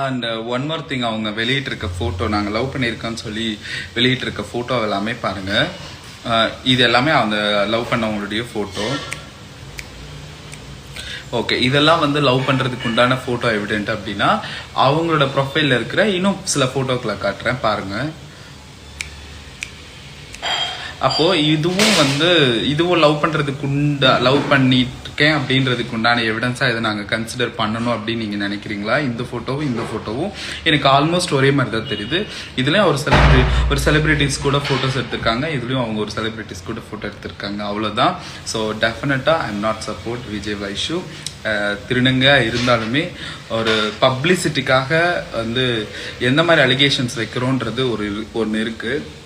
And one more thing அவங்க வெளியிட்டிருக்க photo நாங்கள் love பண்ணியிருக்கோன்னு சொல்லி வெளியிட்டிருக்க ஃபோட்டோ எல்லாமே பாருங்க. Uh, இது எல்லாமே அந்த லவ் பண்ணவங்களுடைய ஃபோட்டோ ஓகே இதெல்லாம் வந்து லவ் பண்ணுறதுக்கு உண்டான ஃபோட்டோ எவிடென்ட் அப்படின்னா அவங்களோட ப்ரொஃபைலில் இருக்கிற இன்னும் சில ஃபோட்டோக்களை காட்டுறேன் பாருங்கள் அப்போ இதுவும் வந்து இதுவும் லவ் பண்றதுக்கு உண்டா? லவ் பண்ணிட்டு இருக்கேன் அப்படின்றதுக்கு உண்டான எவிடன்ஸா இதை நாங்க கன்சிடர் பண்ணணும் அப்படின்னு நீங்க நினைக்கிறீங்களா? இந்த போட்டோவும் இந்த போட்டோவும் எனக்கு ஆல்மோஸ்ட் ஒரே மாதிரி தான் தெரியுது. இதுலயும் ஒரு செலிபிரிட்டி ஒரு செலிபிரிட்டிஸ் கூட போட்டோஸ் எடுத்திருக்காங்க. இதுலயும் அவங்க ஒரு செலிபிரிட்டிஸ் கூட போட்டோ எடுத்திருக்காங்க. அவ்வளவுதான். ஸோ டெஃபினட்டா I am not support Vijay Vaishu திருநங்க இருந்தாலுமே ஒரு பப்ளிசிட்டிக்காக வந்து எந்த மாதிரி அலிகேஷன்ஸ் வைக்கிறோன்றது ஒரு ஒன்று இருக்குது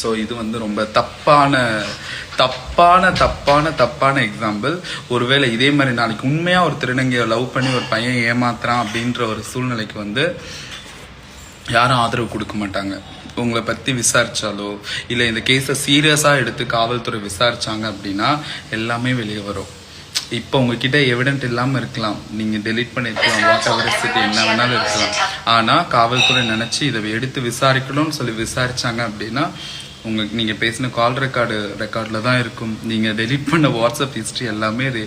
ஸோ இது வந்து ரொம்ப தப்பான தப்பான தப்பான தப்பான எக்ஸாம்பிள் ஒருவேளை இதே மாதிரி நாளைக்கு உண்மையாக ஒரு திருநங்கையை லவ் பண்ணி ஒரு பையன் ஏமாத்துறான் அப்படின்ற ஒரு சூழ்நிலைக்கு வந்து யாரும் ஆதரவு கொடுக்க மாட்டாங்க. உங்களை பற்றி விசாரித்தாலோ இல்லை இந்த கேஸை சீரியஸாக எடுத்து காவல்துறை விசாரித்தாங்க அப்படின்னா எல்லாமே வெளியே வரும். இப்போ உங்ககிட்ட எவிடென்ட் இல்லாமல் இருக்கலாம். நீங்கள் டெலீட் பண்ணிருக்கலாம். வாட் எவர் சிட்டி என்ன வேணாலும் இருக்கலாம். ஆனால் காவல்துறை நினச்சி இதை எடுத்து விசாரிக்கணும்னு சொல்லி விசாரிச்சாங்க அப்படின்னா உங்களுக்கு நீங்கள் பேசின கால் ரெக்கார்டு ரெக்கார்டில் தான் இருக்கும். நீங்கள் டெலீட் பண்ண வாட்ஸ்அப் ஹிஸ்ட்ரி எல்லாமே இது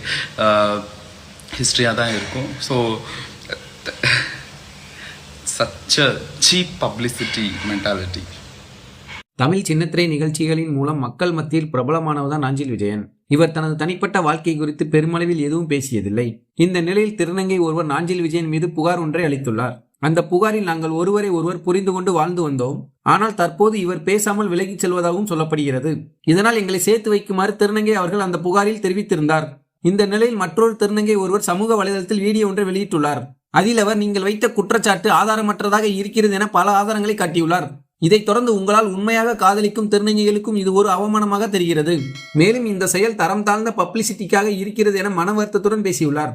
ஹிஸ்ட்ரியாக தான் இருக்கும். So such cheap publicity mentality Tamil சின்னத்திரை நிகழ்ச்சிகளின் மூலம் மக்கள் மத்தியில் பிரபலமானவர்தான் நாஞ்சில் விஜயன். இவர் தனது தனிப்பட்ட வாழ்க்கை குறித்து பெருமளவில் எதுவும் பேசியதில்லை. இந்த நிலையில் திருநங்கை ஒருவர் நாஞ்சில் விஜயன் மீது புகார் ஒன்றை அளித்துள்ளார். அந்த புகாரில் நாங்கள் ஒருவரை ஒருவர் புரிந்து கொண்டு வாழ்ந்து வந்தோம். ஆனால் தற்போது இவர் பேசாமல் விலகிச் செல்வதாகவும் சொல்லப்படுகிறது. இதனால் எங்களை சேர்த்து வைக்குமாறு திருநங்கை அவர்கள் அந்த புகாரில் தெரிவித்திருந்தார். இந்த நிலையில் மற்றொரு திருநங்கை ஒருவர் சமூக வலைதளத்தில் வீடியோ ஒன்றை வெளியிட்டுள்ளார். அதில் அவர் நீங்கள் வைத்த குற்றச்சாட்டு ஆதாரமற்றதாக இருக்கிறது என பல ஆதாரங்களை காட்டியுள்ளார். இதைத் தொடர்ந்து உங்களால் உண்மையாக காதலிக்கும் திருநங்கைகளுக்கும் இது ஒரு அவமானமாக தெரிகிறது. மேலும் இந்த செயல் தரம் தாழ்ந்த பப்ளிசிட்டிக்காக இருக்கிறது என மன வருத்தத்துடன் பேசியுள்ளார்.